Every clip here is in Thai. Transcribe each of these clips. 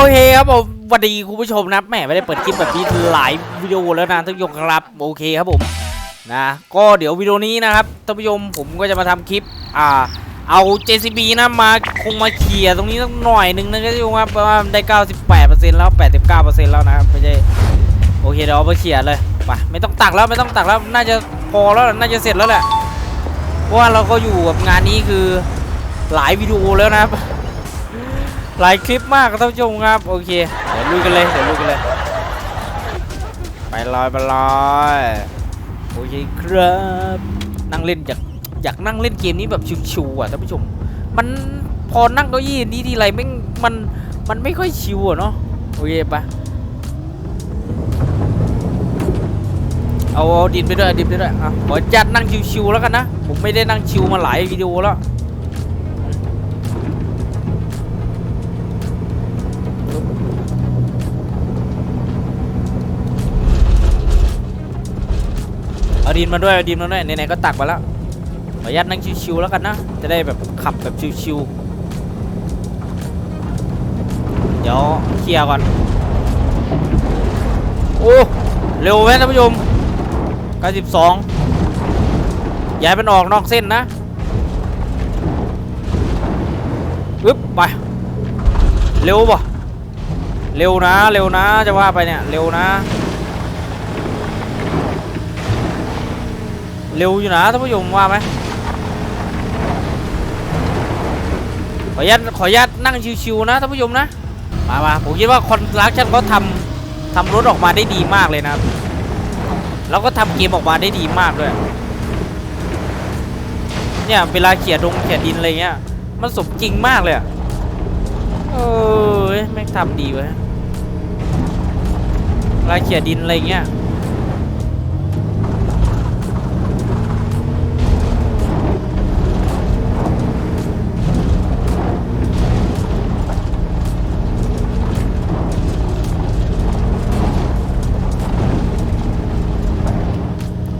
โอเคครับผมสวัสดีคุณผู้ชมนะแหมไม่ได้เปิดคลิปแบบนี้หลายวิดีโอแล้วนะท่านผู้ชมครับโอเคครับผมนะก็เดี๋ยววิดีโอนี้นะครับท่านผู้ชมผมก็จะมาทำคลิปอ่าเอา JCB นะมาคงมาเคลียร์ตรงนี้สักหน่อยหนึ่งนะท่านผู้ชมครับเพราะว่ามันได้ 98%แล้ว 89%แล้วนะครับไม่ใช่โอเคเดี๋ยวเอาไปเคลียร์เลยไปไม่ต้องตักแล้วไม่ต้องตักแล้วน่าจะพอแล้วน่าจะเสร็จแล้วแหละเพราะว่าเราก็อยู่กับงานนี้คือหลายวิดีโอแล้วนะครับ หลายคลิปมากครับท่านผู้ชมครับ โอเค เดี๋ยวลุยกันเลย เดี๋ยวลุยกันเลย ไปลอยไปลอย โอเคครับ นั่งเล่นอยากอยากนั่งเล่นเกมนี้แบบชิวๆอะท่านผู้ชม มันพอนั่งเก้าอี้นี้ทีไรไม่มัน มันไม่ค่อยชิวอะเนาะ โอเคปะเอาดินไปด้วยดินไปด้วยอะขอจัดนั่งชิวๆแล้วกันนะ ผมไม่ได้นั่งชิวมาหลายวิดีโอแล้ว เอาดินมาด้วยเอาดินมาด้วยไหนๆก็ตักมาแล้วขออนุญาตนั่งชิวๆแล้วกันนะ จะได้แบบขับแบบชิวๆเดี๋ยวเคลียร์ก่อน โอ้เร็วไหมท่านผู้ชม92ย้ายมันออกนอกเส้นนะอึ๊บไป เร็วป่ะเร็วนะ เร็วนะ จะว่าไปเนี่ย เร็วนะ เร็วอยู่นะท่านผู้ชมว่าไหมขออนุญาตขออนุญาตนั่งชิวๆนะท่านผู้ชมนะมามาผมคิดว่าคอนสตรักชั่นเขาทำทำรถออกมาได้ดีมากเลยนะครับแล้วก็ทำเกมออกมาได้ดีมากด้วยเนี่ยเวลาเขี่ยดงเขี่ยดินอะไรเงี้ยมันสมจริงมากเลยอะเออแม่งทำดีเว้ยเวลาเขี่ยดินอะไรเงี้ย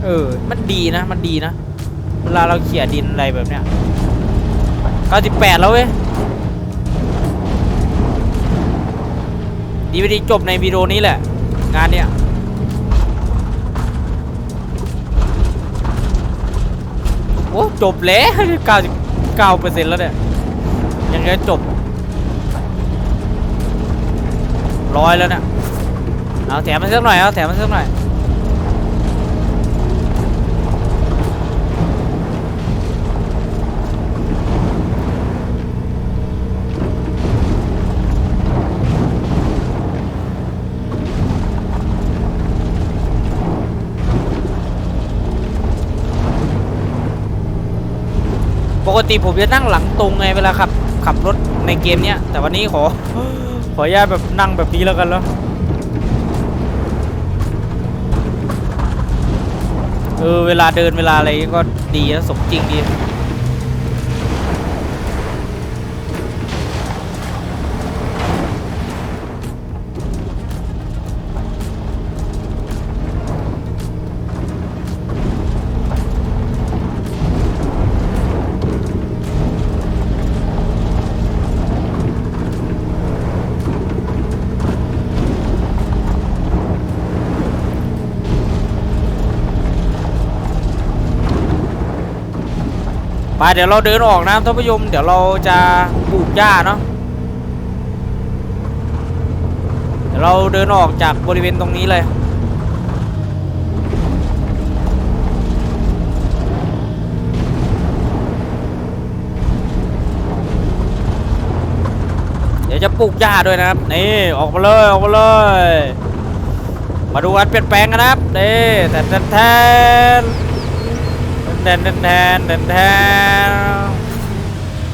ออ มันดีนะ มันดีนะ เวลาเราเขี่ยดินอะไรแบบเนี้ย98 แล้วเว้ย ดีไม่ดีจบในวิดีโอนี้แหละ งานเนี้ยโอ้จบแล้ว99เปอร์เซ็นต์แล้วเนี่ย ยังไงจบ ร้อยแล้วเนี่ย เอาแถมมาสักหน่อย เอาแถมมาสักหน่อย กติผมจะนั่งหลังตรงไงเวลาขับขับรถในเกมเนี้ย แต่วันนี้ขอ ขออนุญาตแบบนั่งแบบนี้แล้วกันแล้วเออเวลาเดินเวลาอะไรก็ดีนะสมจริงดี ไปเดี๋ยวเราเดินออกนะท่านผู้ชมเดี๋ยวเราจะปลูกหญ้าเนาะเดี๋ยวเราเดินออกจากบริเวณตรงนี้เลยเดี๋ยวจะปลูกหญ้าด้วยนะครับนี่ออกมาเลยออกมาเลย มาดูการเปลี่ยนแปลงกันนะครับนี่แทนแทน แทนแทนแทนแทนแทน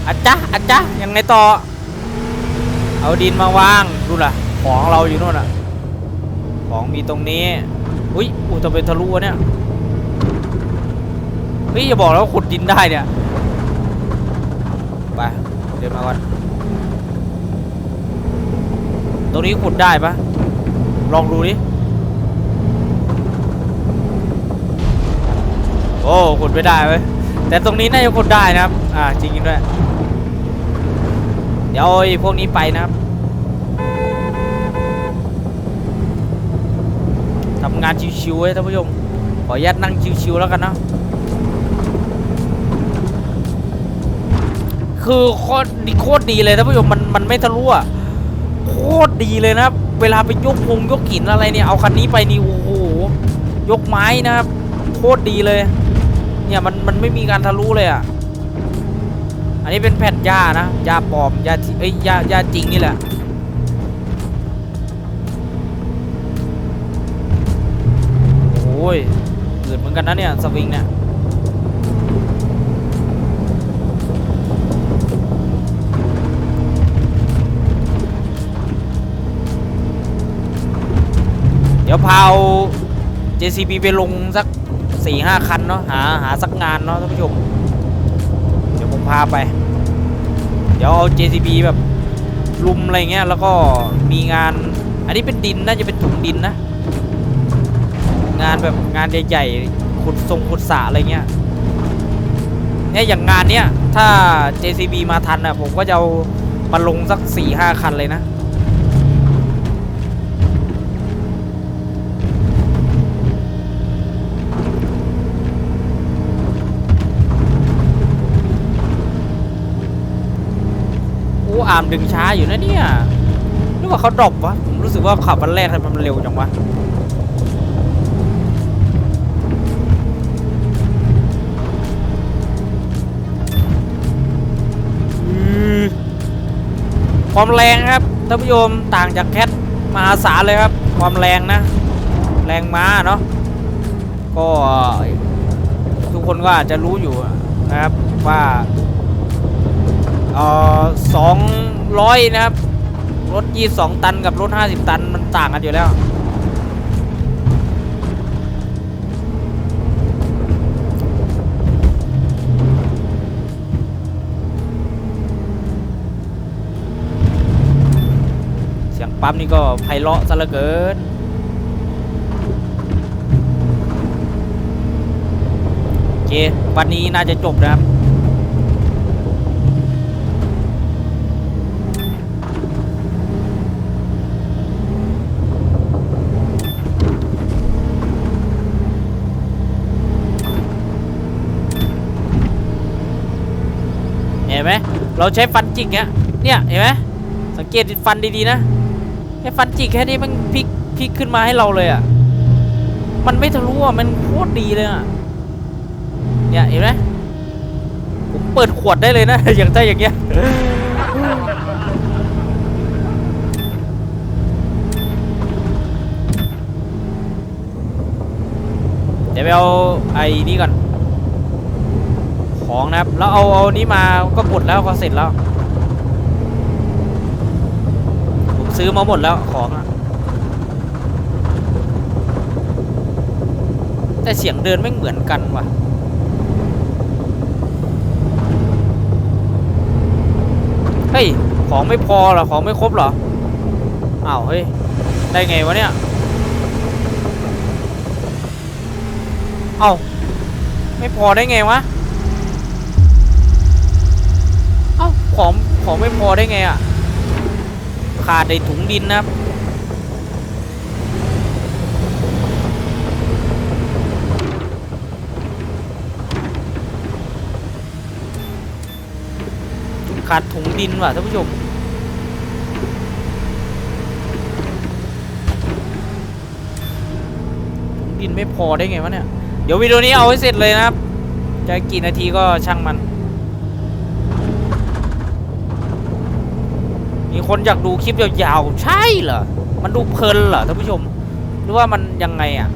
อาจ๊ะอาจ๊ะยังไงต่อ เอาดินมาวางดูล่ะ ของเราอยู่นู่นอะ ของมีตรงนี้ อุ้ยอู้จะเป็นทะลุวะเนี่ยเฮ้ยอย่าบอกแล้วาขุดดินได้เนี่ย ไป เดินมาก่อน ตรงนี้ขุดได้ปะลองดูดิ โอ้ขุดไม่ได้ไว้แต่ตรงนี้น่าจะขุดได้นะครับ อ่าจริงด้วย เดี๋ยวไอ้พวกนี้ไปนะครับทำงานชิวๆไว้ท่านผู้ชมขออนุญาตนั่งชิวๆแล้วกันนะคือโคตรดีโคตรดีเลยท่านผู้ชมมันมันไม่ทะลุอะโคตรดีเลยนะเวลาไปยกพงยกหินอะไรเนี่ยเอาคันนี้ไปนี่โอ้โหยกไม้นะครับโคตรดีเลย เนี่ยมันมันไม่มีการทะลุเลยอะ อันนี้เป็นแผ่นหญ้านะหญ้าปลอมหญ้าเอ้ยหญ้าหญ้าจริงนี่แหละโอ้ยเกิดเหมือนกันนะเนี่ยสวิงเนี่ยเดี๋ยวพาเอา JCB ไปลงสัก สี่ห้าคันเนาะหาหาสักงานเนาะท่านผู้ชม เดี๋ยวผมพาไป เดี๋ยวเอา JCB แบบลุมอะไรเงี้ยแล้วก็มีงาน อันนี้เป็นดินน่าจะเป็นถุงดินนะ งานแบบงานใหญ่ๆขุดทรงขุดสะอะไรเงี้ยเนี่ยอย่างงานเนี้ยถ้า JCB มาทันอะผมก็จะเอามาลงสักสี่ห้าคันเลยนะ อ้อามดึงช้าอยู่นะเนี่ยนึกว่าเขาดรอปวะผมรู้สึกว่าขับวันแรกทำไมมันเร็วจังวะความแรงครับท่านผู้ชมต่างจากแคทมหาศาลเลยครับ ความแรงนะ แรงม้าเนาะก็ทุกคนก็อาจจะรู้อยู่นะครับว่า สองร้อยนะครับ รถ 22 ตันกับรถ 50 ตันมันต่างกันอยู่แล้ว เสียงปั๊มนี่ก็ไพเราะซะเหลือเกินโอเค วันนี้น่าจะจบนะครับ เห็นไหม เราใช้ฟันจิกเนี้ยเนี่ยเห็นไหมสังเกตฟันดีๆนะแค่ฟันจิกแค่นี้มันพลิกพลิกขึ้นมาให้เราเลยอะมันไม่ทะลุอะมันโคตรดีเลยอะเนี่ยเห็นไหมผมเปิดขวดได้เลยนะ อย่างถ้าอย่างเงี้ยเดี๋ยวไปเอาไอ้นี่ก่อน ของนะครับ แล้วเอาเอานี้มาก็หมดแล้วก็เสร็จแล้ว ผมซื้อมาหมดแล้วของอะแต่เสียงเดินไม่เหมือนกันว่ะเฮ้ยของไม่พอหรอของไม่ครบหรออ้าวเฮ้ยได้ไงวะเนี่ยเอ้าไม่พอได้ไงวะ เอ้า ของของไม่พอได้ไงอะขาดในถุงดินนะขาดถุงดินว่ะท่านผู้ชม ถุงดินไม่พอได้ไงวะเนี่ย เดี๋ยววิดีโอนี้เอาให้เสร็จเลยนะครับ จะกี่นาทีก็ช่างมัน มี คนอยากดูคลิปยาวๆ ใช่เหรอ มันดูเพลินเหรอท่านผู้ชม หรือว่ามันยังไงอะ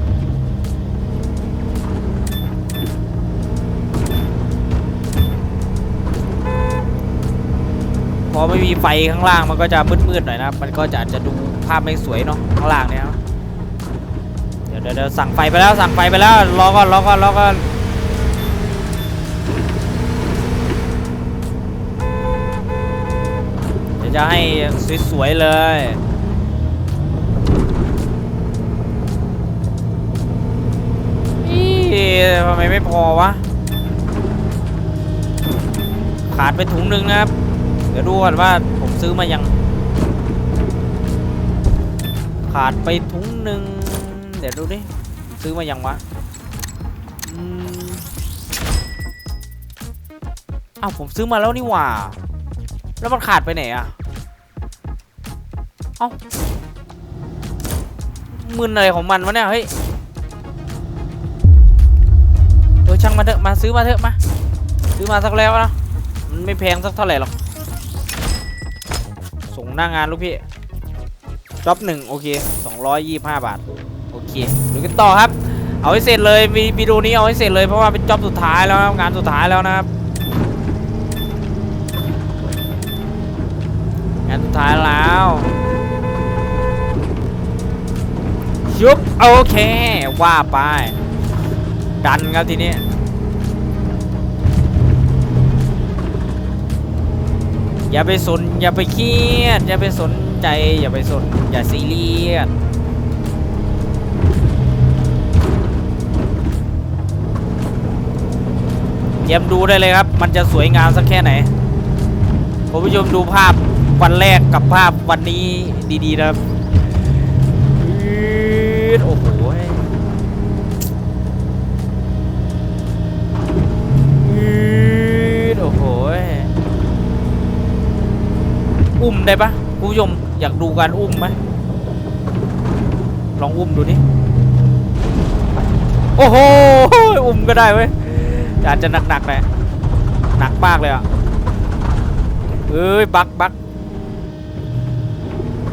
พอไม่มีไฟข้างล่างมันก็จะมืดๆหน่อยนะ มันก็จะอาจจะดูภาพไม่สวยเนาะข้างล่างเนี่ยเดี๋ยวเดี๋ยวเดี๋ยวสั่งไฟไปแล้วสั่งไฟไปแล้วรอก่อนรอก่อนรอก่อน จะให้สวยๆเลยนี่ทำไมไม่พอวะ ขาดไปถุงนึงนะครับ เดี๋ยวดูก่อนว่าผมซื้อมายัง ขาดไปถุงหนึ่งเดี๋ยวดูดิ ซื้อมายังวะอ้าวผมซื้อมาแล้วนี่หว่า แล้วมันขาดไปไหนอะเอ้ามึนอะไรของมันวะเนี่ยเฮ้ยเออช่างมันเถอะมาซื้อมาเถอะมาซื้อมาสักแล้วนะมันไม่แพงสักเท่าไหร่หรอกส่งหน้างานลูกพี่จ็อบหนึ่งโอเค225 บาท โอเคดูกันต่อครับ เอาให้เสร็จเลยวีวิดีโอนี้เอาให้เสร็จเลยเพราะว่าเป็นจ็อบสุดท้ายแล้วนะงานสุดท้ายแล้วนะครับ งานสุดท้ายแล้วยุบโอเค ว่าไป ดันครับทีนี้อย่าไปสนอย่าไปเครียด อย่าไปสนใจ อย่าไปสนอย่าซีเรียสเตรียมดูได้เลยครับ มันจะสวยงามสักแค่ไหนคุณผู้ชมดูภาพ วันแรกกับภาพวันนี้ดีๆนะครับอืดโอ้โหอืดโอ้โหอุ้มได้ปะคุณผู้ชมอยากดูการอุ้มไหมลองอุ้มดูดิโอ้โหอุ้มก็ได้เว้ยอาจจะหนักๆหน่อยหนักมากเลยอะเอ้ยบักบัก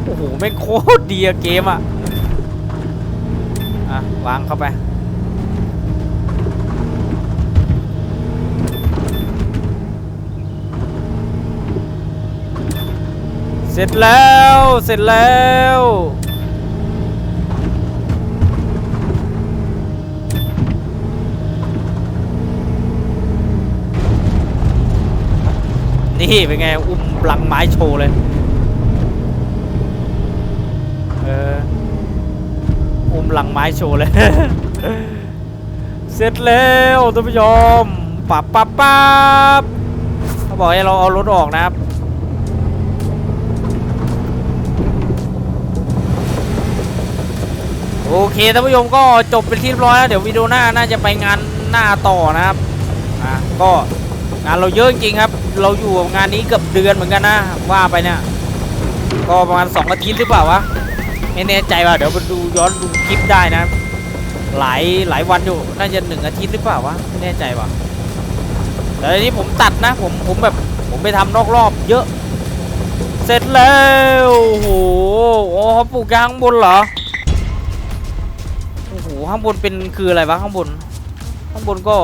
โอ้โหแม่งโคตรดีอะเกมอะอะวางเข้าไปเสร็จแล้ว เสร็จแล้ว นี่เป็นไง อุ้มลังไม้โชว์เลย เออ ลังไม้โชว์เลย เสร็จแล้วท่านผู้ชมปับปับปับเขาบอกให้เราเอารถออกนะครับโอเคท่านผู้ชมก็จบเป็นที่เรียบร้อยแล้วเดี๋ยววิดีโอหน้าน่าจะไปงานหน้าต่อนะครับอะก็งานเราเยอะจริงครับ เราอยู่งานนี้เกือบเดือนเหมือนกันนะว่าไปเนี่ยก็ประมาณ2อาทิตย์หรือเปล่าวะ ไม่แน่ใจว่าเดี๋ยวมาดูย้อนดูคลิปได้นะ หลายหลายวันอยู่น่าจะหนึ่งอาทิตย์หรือเปล่าวะไม่แน่ใจว่ะแต่ทีนี้ผมตัดนะผมผมแบบผมไปทำนอกรอบเยอะ เสร็จแล้วโอ้โหโอ้ปลูกยางข้างบนเหรอโอ้โหข้างบนเป็นคืออะไรวะข้างบน ข้างบนก็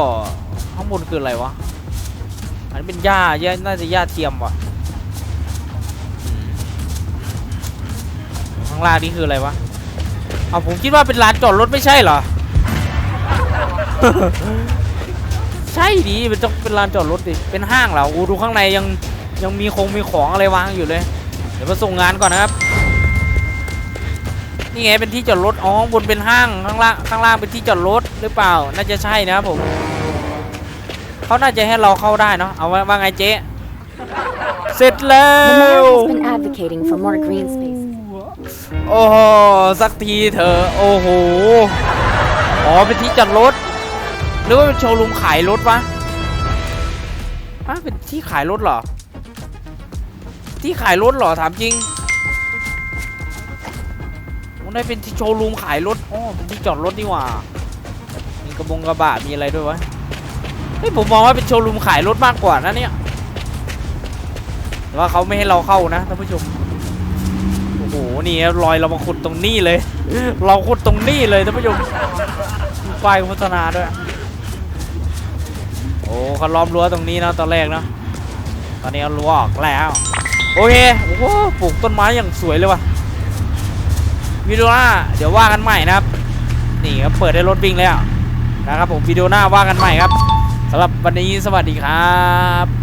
ข้างบนคืออะไรวะอันนี้เป็นหญ้าหญ้าน่าจะหญ้าเทียมว่ะ ข้างล่างนี่คืออะไรวะเอาผมคิดว่าเป็นลานจอดรถไม่ใช่เหรอ ใช่ดิมันต้องเป็นลานจอดรถดิ เป็นห้างเหรออ้ดูข้างในยังยังมีคงมีของอะไรวางอยู่เลย เดี๋ยวมาส่งงานก่อนนะครับ นี่ไงเป็นที่จอดรถ อ๋อบนเป็นห้างข้างล่างข้างล่างเป็นที่จอดรถหรือเปล่า น่าจะใช่นะครับผมเขาน่าจะให้เราเข้าได้เนาะ เอาว่าว่าไงเจ๊ เสร็จแล้ The ว mayor has been advocating for more green space. โอ้โหสักทีเถอะโอ้โห อ๋อ เป็นที่จอดรถ หรือว่าเป็นโชว์รูมขายรถวะอะเป็นที่ขายรถเหรอ ที่ขายรถเหรอ ถามจริงมันได้เป็นที่โชว์รูมขายรถ อ๋อ เป็นที่จอดรถนี่หว่า มีกระบงกระบะ มีอะไรด้วยวะ เฮ้ย ผมมองว่าเป็นโชว์รูมขายรถมากกว่านะเนี่ย แต่ว่าเขาไม่ให้เราเข้านะท่านผู้ชม หนี่ครับรอยเรามาขุดตรงนี้เลย เราขุดตรงนี้เลยท่านผู้ชมมีป้ายโฆษณาด้วย โอ้เขาล้อมรั้วตรงนี้นะตอนแรกนะตอนนี้เอารั้วออกแล้ว โอเคโอ้ปลูกต้นไม้อย่างสวยเลยว่ะวิดีโอหน้าเดี๋ยวว่ากันใหม่นะครับ นี่ครับเปิดได้รถวิ่งแล้วนะครับผมวิดีโอหน้าว่ากันใหม่ครับสำหรับวันนี้สวัสดีครับ